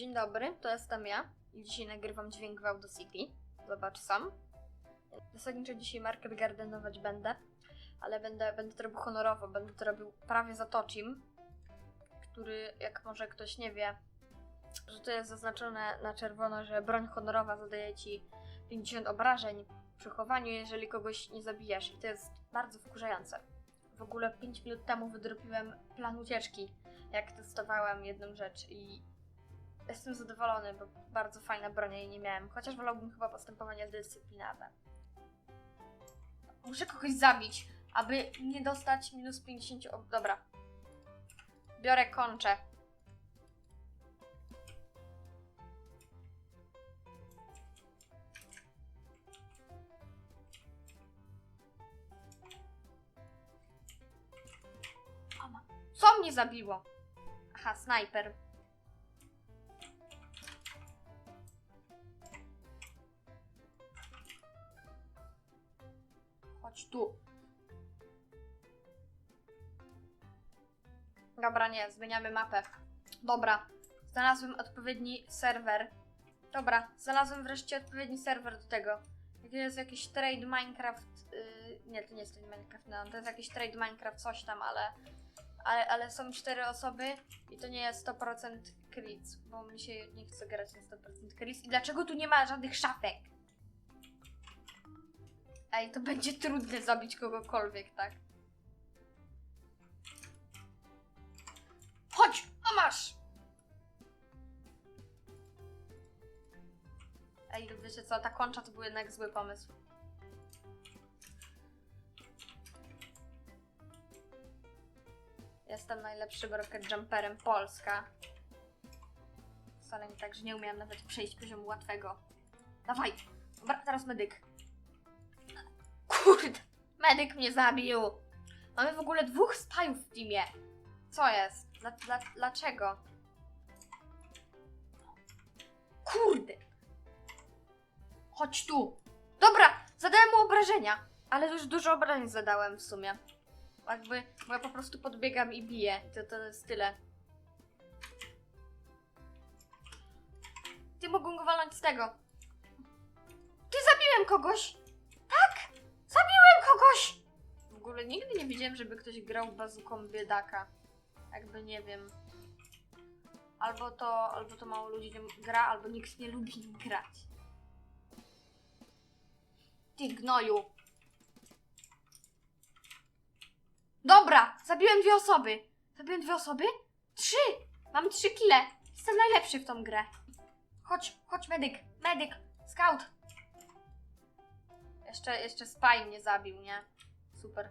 Dzień dobry, to jestem ja i dzisiaj nagrywam dźwięk w Audacity. Zobacz sam. Zasadniczo dzisiaj market gardenować będę, ale będę, będę to robił honorowo, będę to robił prawie za Tochim, który, jak może ktoś nie wie, że to jest zaznaczone na czerwono, że broń honorowa zadaje ci 50 obrażeń przy chowaniu, jeżeli kogoś nie zabijasz i to jest bardzo wkurzające. W ogóle 5 minut temu wydropiłem plan ucieczki, jak testowałem jedną rzecz i jestem zadowolony, bo bardzo fajna broń jej nie miałem. Chociaż wolałbym chyba postępowania dyscyplinarne. Muszę kogoś zabić, aby nie dostać minus 50. O, dobra. Biorę. Ona. Co mnie zabiło? Aha, snajper. Chodź tu. Dobra, nie, zmieniamy mapę. Dobra, znalazłem odpowiedni serwer. Dobra, znalazłem wreszcie odpowiedni serwer do tego. Jak jest jakiś trade Minecraft. Yy, nie, to nie jest trade Minecraft, no, to jest jakiś trade Minecraft, coś tam, ale, ale. Ale są cztery osoby i to nie jest 100% crits, bo mi się nie chce grać na 100% crits. I dlaczego tu nie ma żadnych szafek? Ej, to będzie trudne zabić kogokolwiek, tak? Chodź, a masz! Ej, wiecie co, ta koncza to był jednak zły pomysł. Jestem najlepszym rocket jumperem Polska. Wcale nie tak, że nie umiałam nawet przejść poziomu łatwego. Dawaj! Dobra, teraz medyk. Kurde, medyk mnie zabił. Mamy w ogóle dwóch spajów w teamie. Co jest? Dla, dla, dlaczego? Kurde. Chodź tu. Dobra, zadałem mu obrażenia. Ale już dużo obrażeń zadałem w sumie. Jakby, bo ja po prostu podbiegam i biję. To, to jest tyle. Ty mogą go walnąć z tego. Ty zabiłem kogoś! Widziałem, żeby ktoś grał bazuką biedaka. Jakby nie wiem. Albo to, albo to mało ludzi gra, albo nikt nie lubi nim grać. Ty gnoju. Dobra, zabiłem dwie osoby. Zabiłem dwie osoby? Trzy! Mam trzy kile. Jestem najlepszy w tą grę. Chodź, chodź medyk, medyk, scout. Jeszcze, jeszcze spaj mnie zabił, nie? Super.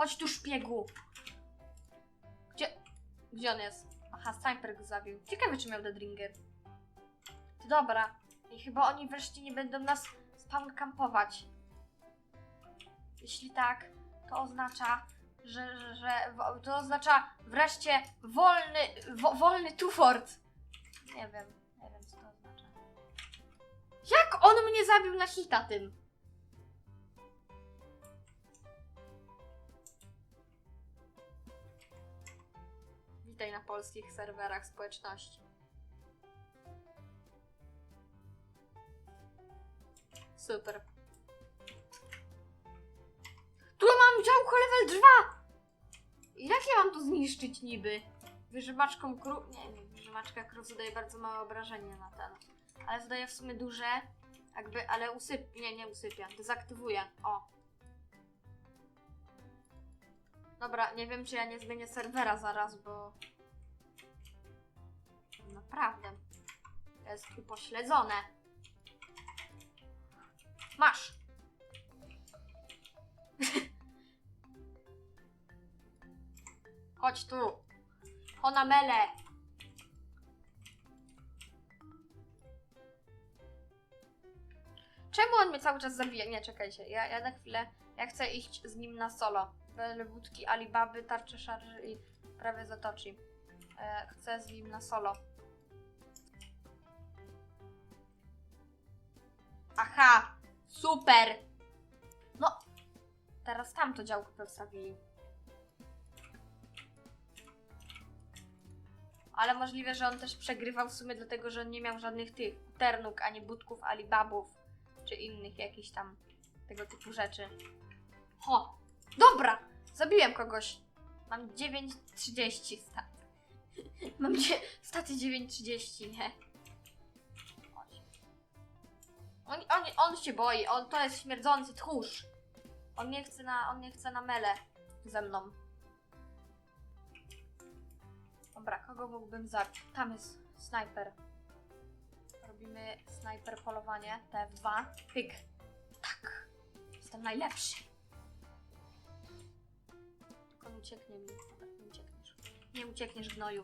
Chodź tu, szpiegu. Gdzie, gdzie on jest? Aha, sniper go zabił. Ciekawe, czy miał Deadringer. Dobra. I chyba oni wreszcie nie będą nas spawn campować. Jeśli tak, to oznacza, że, że, że to oznacza wreszcie wolny, wo, wolny Tufort. Nie wiem, nie wiem co to oznacza. Jak on mnie zabił na hita tym? Witaj na polskich serwerach społeczności. Super. Tu mam działko level 2! I Jak ja mam to zniszczyć niby? Wyżywaczką kru... Nie, nie, wyżywaczka krów zadaje bardzo małe obrażenie na ten. Ale zadaje w sumie duże, jakby, ale usyp... Nie, nie usypia. Dezaktywuje. O. Dobra, nie wiem, czy ja nie zmienię serwera zaraz, bo... Naprawdę. To jest upośledzone. Masz! Chodź tu. Ona mele. Czemu on mnie cały czas zabija? Nie, czekajcie. Ja, ja na chwilę. Ja chcę iść z nim na solo. Wódki Alibaby, tarczy szarży i prawie zatoczy. E, chcę z nim na solo. Aha! Super! No, teraz tamto działko postawili. Ale możliwe, że on też przegrywał w sumie dlatego, że on nie miał żadnych tych ternuk, ani budków, alibabów, czy innych jakichś tam tego typu rzeczy. Ho! Dobra! Zabiłem kogoś. Mam 9.30 stat. Mam dzie- staty 9.30, nie? On, on, on się boi, on to jest śmierdzący tchórz. On nie chce na, on nie chce na mele ze mną. Dobra, kogo mógłbym zabić? Tam jest snajper. Robimy snajper polowanie, TF2. Pyk. Tak. Jestem najlepszy. Ucieknie mi. Nie uciekniesz. Nie uciekniesz, gnoju.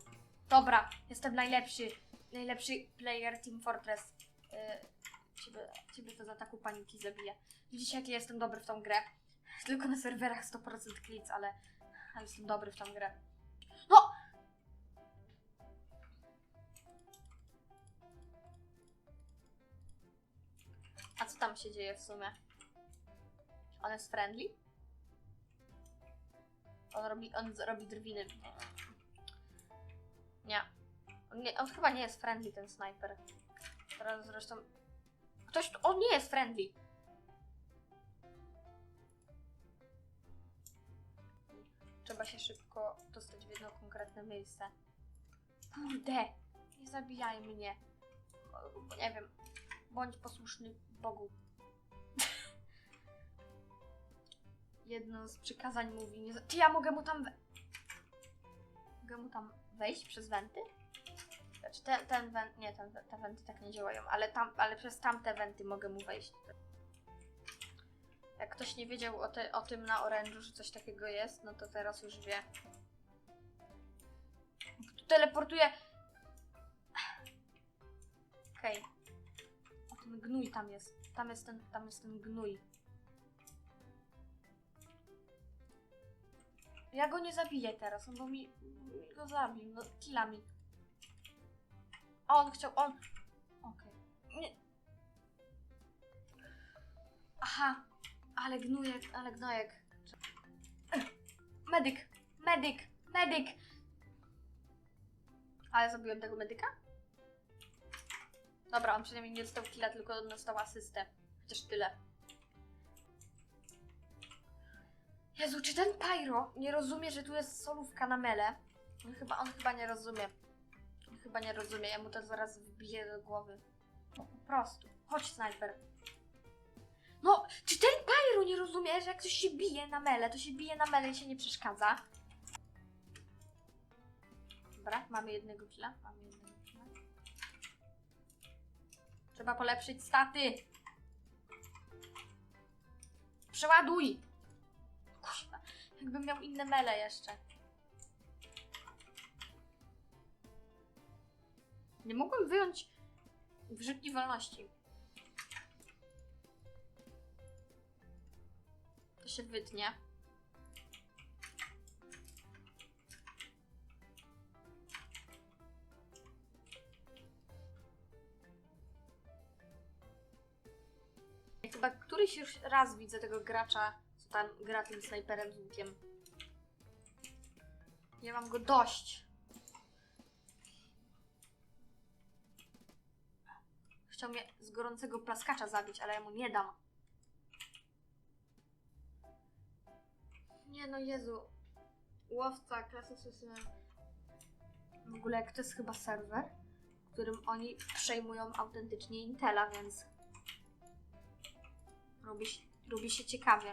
Dobra, jestem najlepszy. Najlepszy player Team Fortress. Yy, ciebie, ciebie to z ataku paniki zabije. Widzicie, jaki jestem dobry w tą grę? Tylko na serwerach 100% klic, ale, ale jestem dobry w tą grę. No! A co tam się dzieje w sumie? On jest friendly? On robi, on robi drwiny. Nie. On, nie. on chyba nie jest friendly, ten snajper. Teraz zresztą... Ktoś... tu- On nie jest friendly! Trzeba się szybko dostać w jedno konkretne miejsce. Kurde! Nie zabijaj mnie. Nie wiem. Bądź posłuszny Bogu. Jedno z przykazań mówi, nie... Czy ja mogę mu tam... We... Mogę mu tam wejść przez wenty? Znaczy ten, ten. Nie, ten, te wenty tak nie działają, ale, tam, ale przez tamte wenty mogę mu wejść. Jak ktoś nie wiedział o, te, o tym na orężu, że coś takiego jest, no to teraz już wie. Tu teleportuje... Okej. O, ten gnój tam jest. Tam jest ten, tam jest ten gnój. Ja go nie zabiję teraz, on bo mi, mi go zabił, no killa mi. A on chciał, on... Okej. Nie. Aha, ale gnujek, ale gnojek. Medyk, medyk, medyk! Ale zabiłem tego medyka? Dobra, on przynajmniej nie dostał killa, tylko dostał asystę. Chociaż tyle. Jezu, czy ten Pyro nie rozumie, że tu jest solówka na mele? On chyba, on chyba nie rozumie. On chyba nie rozumie, ja mu to zaraz wbiję do głowy. No po prostu. Chodź, snajper. No, czy ten Pyro nie rozumie, że jak ktoś się bije na mele, to się bije na mele i się nie przeszkadza? Dobra, mamy jednego killa. Mamy jednego killa. Trzeba polepszyć staty. Przeładuj! Kurwa, jakbym miał inne mele jeszcze. Nie mogłem wyjąć wyrzutni wolności. To się wytnie. Ja Chyba któryś już raz widzę tego gracza, tam gra tym snajperem z łukiem. Ja mam go dość. Chciał mnie z gorącego plaskacza zabić, ale ja mu nie dam. Nie no, Jezu. Łowca, klasy system. W ogóle to jest chyba serwer, którym oni przejmują autentycznie Intela, więc robi, robi się ciekawie.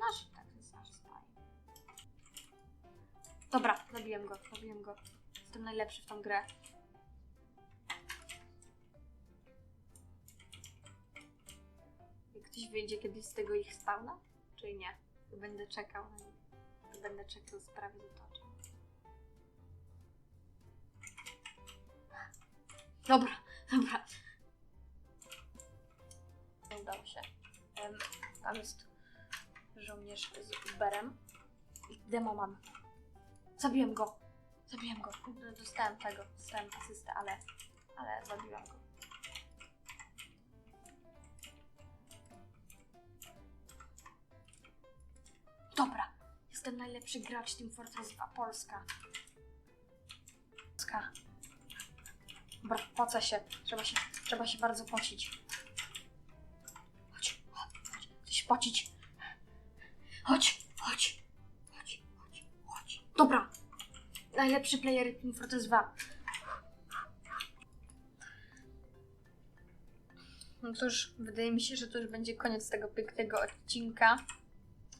Tak, to jest nasz. Dobra, zabiłem go, zabiłem go. Jestem najlepszy w tą grę. Jak ktoś wyjdzie kiedyś z tego ich spawna? Czy nie? To będę czekał na nich. Będę czekał z prawie zatoczem. Dobra, dobra. Się. Em, tam jest żołnierz z Uberem. I demoman. Zabiłem go. Zabiłem go. Dostałem tego. Dostałem asystę, ale... Ale zabiłem go. Dobra. Jest Jestem najlepszy gracz Team Fortress 2 Polska. Polska. Dobra, pocę się. Trzeba się, trzeba się bardzo pocić. Chodź, chodź, chodź. Chcę się pocić. Chodź, chodź, chodź, chodź, chodź. Dobra. Najlepszy player Team Fortress 2. No cóż, wydaje mi się, że to już będzie koniec tego pięknego odcinka.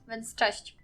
Więc cześć.